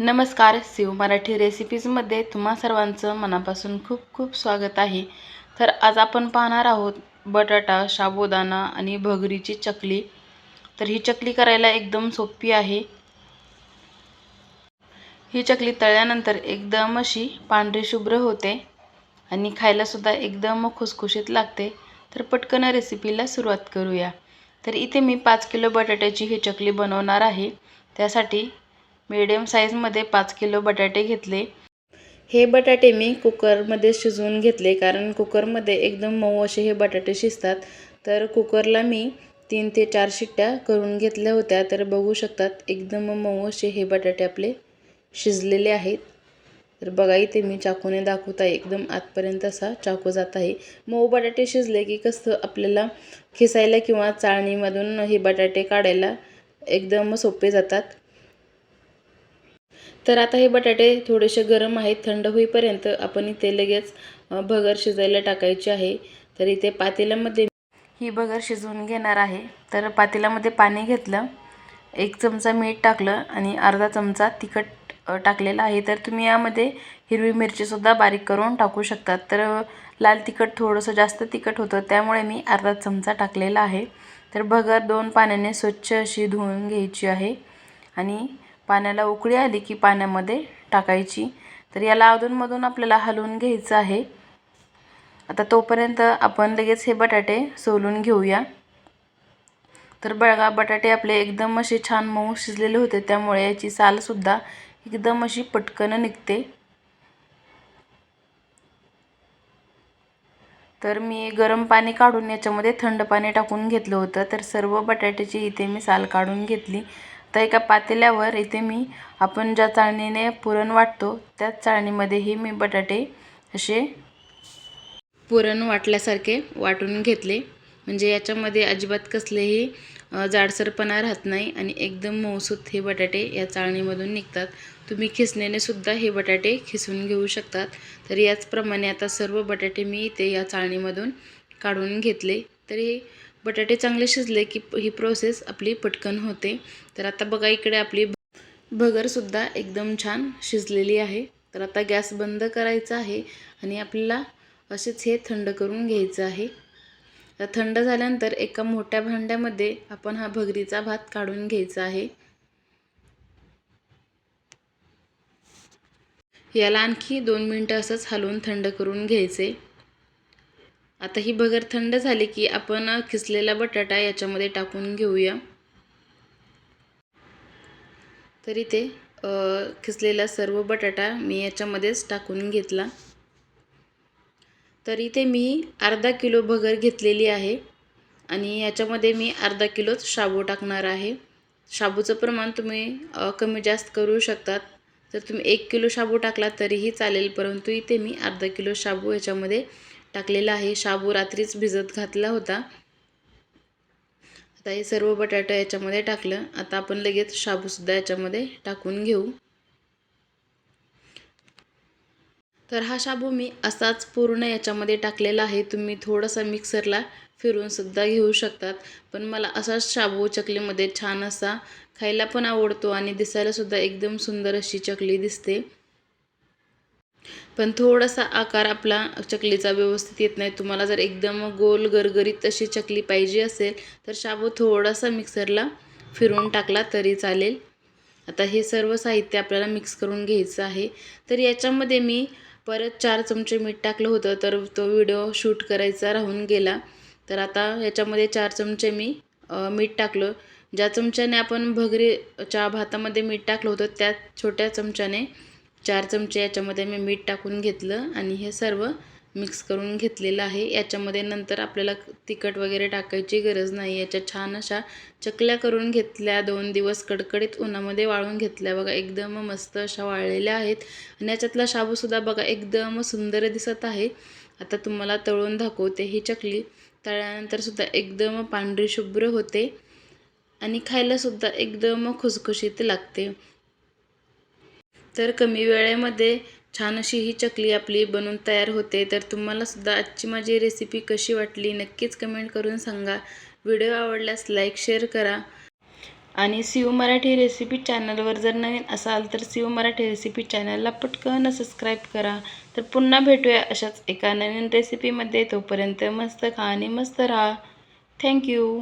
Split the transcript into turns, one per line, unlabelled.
नमस्कार शिव मराठी रेसिपीजमध्ये तुम्हा सर्वांचं मनापासून खूप खूप स्वागत आहे. तर आज आपण पाहणार आहोत बटाटा साबुदाणा आणि भगरीची चकली. तर ही चकली करायला एकदम सोपी आहे. ही चकली तळल्यानंतर एकदम अशी पांढरी शुभ्र होते आणि खायलासुद्धा एकदम खुसखुशीत लागते. तर पटकन रेसिपीला सुरुवात करूया. तर इथे मी पाच किलो बटाट्याची ही चकली बनवणार आहे. त्यासाठी मिडियम साईजमध्ये पाच किलो बटाटे घेतले. हे बटाटे मी कुकरमध्ये शिजवून घेतले कारण कुकरमध्ये एकदम मऊ असे हे बटाटे शिजतात. तर कुकरला मी तीन ते चार शिट्ट्या करून घेतल्या होत्या. तर बघू शकतात एकदम मऊ असे हे बटाटे आपले शिजलेले आहेत. तर बघा इथे मी चाकूने दाखवत आहे. एकदम आतपर्यंत असा चाकू जात आहे. मऊ बटाटे शिजले की कसं आपल्याला खिसायला किंवा चाळणीमधून हे बटाटे काढायला एकदम सोपे जातात. तर आता हे बटाटे थोडेसे गरम आहेत थंड होईपर्यंत आपण इथे लगेच भगर शिजायला टाकायची आहे. तर इथे पातेल्यामध्ये ही भगर शिजवून घेणार आहे. तर पातेल्यामध्ये पाणी घेतलं एक चमचा मीठ टाकलं आणि अर्धा चमचा तिखट टाकलेला आहे. तर तुम्ही यामध्ये हिरवी मिरचीसुद्धा बारीक करून टाकू शकतात तर लाल तिखट थोडंसं जास्त तिखट होतं त्यामुळे मी अर्धा चमचा टाकलेला आहे. तर भगर दोन पाण्याने स्वच्छ अशी धुवून घ्यायची आहे. आणि पाण्याला उकळी आली की पाण्यामध्ये टाकायची. तर याला अधूनमधून आपल्याला हलवून घ्यायचं आहे. आता तोपर्यंत आपण लगेच हे बटाटे सोलून घेऊया. तर बळगा बटाटे आपले एकदम असे छान मऊ शिजलेले होते त्यामुळे याची सालसुद्धा एकदम अशी पटकन निघते. तर मी गरम पाणी काढून याच्यामध्ये थंड पाणी टाकून घेतलं होतं. तर सर्व बटाट्याची इथे मी साल काढून घेतली. तर एका पातेल्यावर इथे मी आपण ज्या चाळणीने पुरण वाटतो त्याच चाळणीमध्येही मी बटाटे असे पुरण वाटल्यासारखे वाटून घेतले. म्हणजे याच्यामध्ये अजिबात कसलेही जाडसरपणा राहत नाही आणि एकदम मऊसूत हे बटाटे या चाळणीमधून निघतात. तुम्ही खिसण्याने सुद्धा हे बटाटे खिसून घेऊ शकतात. तर याचप्रमाणे आता सर्व बटाटे मी इथे या चाळणीमधून काढून घेतले. तरी बटाटे चांगले शिजले की ही प्रोसेस आपली पटकन होते. तर आता बघा इकडे आपली भगरसुद्धा एकदम छान शिजलेली आहे. तर आता गॅस बंद करायचा आहे आणि आपल्याला असेच हे थंड करून घ्यायचं आहे. तर थंड झाल्यानंतर एका मोठ्या भांड्यामध्ये आपण हा भगरीचा भात काढून घ्यायचा आहे. याला आणखी दोन मिनटं असंच हलवून थंड करून घ्यायचे. आता ही भगर थंड झाली की आपण खिसलेला बटाटा याच्यामध्ये टाकून घेऊया. तरी ते खिसलेला सर्व बटाटा मी याच्यामध्येच टाकून घेतला. तर इथे मी अर्धा किलो भगर घेतलेली आहे आणि याच्यामध्ये मी अर्धा किलोच शाबू टाकणार आहे. शाबूचं प्रमाण तुम्ही कमी जास्त करू शकतात. जर तुम्ही एक किलो शाबू टाकला तरीही चालेल परंतु इथे मी अर्धा किलो शाबू याच्यामध्ये टाकलेला आहे. शाबू रात्रीच भिजत घातला होता. आता हे सर्व बटाटा याच्यामध्ये टाकलं. आता आपण लगेच शाबूसुद्धा याच्यामध्ये टाकून घेऊ. तर हा शाबू मी असाच पूर्ण याच्यामध्ये टाकलेला आहे. तुम्ही थोडासा मिक्सरला फिरूनसुद्धा घेऊ शकतात. पण मला असाच शाबू चकलीमध्ये छान असा खायला पण आवडतो आणि दिसायलासुद्धा एकदम सुंदर अशी चकली दिसते. पण थोडासा आकार आपला चकलीचा व्यवस्थित येत नाही. तुम्हाला जर एकदम गोल गरगरीत तशी चकली पाहिजे असेल तर शाबू थोडासा मिक्सरला फिरवून टाकला तरी चालेल. आता हे सर्व साहित्य आपल्याला मिक्स करून घ्यायचं आहे. तर याच्यामध्ये मी परत चार चमचे मीठ टाकलं होतं तर तो व्हिडिओ शूट करायचा राहून गेला. तर आता याच्यामध्ये चार चमचे मी मीठ टाकलं. ज्या चमच्याने आपण भगरीच्या भातामध्ये मीठ टाकलं होतं त्या छोट्या चमच्याने चार चमचे याच्यामध्ये मी मीठ टाकून घेतलं आणि हे सर्व मिक्स करून घेतलेलं आहे. याच्यामध्ये नंतर आपल्याला तिखट वगैरे टाकायची गरज नाही. याच्या छान अशा चकल्या करून घेतल्या. दोन दिवस कडकडीत उन्हामध्ये वाळून घेतल्या. बघा एकदम मस्त अशा वाळलेल्या आहेत. आणि याच्यातला शाबूसुद्धा बघा एकदम सुंदर दिसत आहे. आता तुम्हाला तळून दाखवते ही चकली. तळल्यानंतरसुद्धा एकदम पांढरी शुभ्र होते. आणि खायलासुद्धा एकदम खुसखुशीत लागते. तर कमी वेळेमध्ये छान अशी ही चकली आपली बनवून तयार होते. तर तुम्हालासुद्धा आजची माझी रेसिपी कशी वाटली नक्कीच कमेंट करून सांगा. व्हिडिओ आवडल्यास लाईक शेअर करा. आणि शिव मराठी रेसिपी चॅनलवर जर नवीन असाल तर शिव मराठी रेसिपी चॅनलला पटकन सबस्क्राईब करा. तर पुन्हा भेटूया अशाच एका नवीन रेसिपीमध्ये तोपर्यंत मस्त खा आणि मस्त राहा. थँक्यू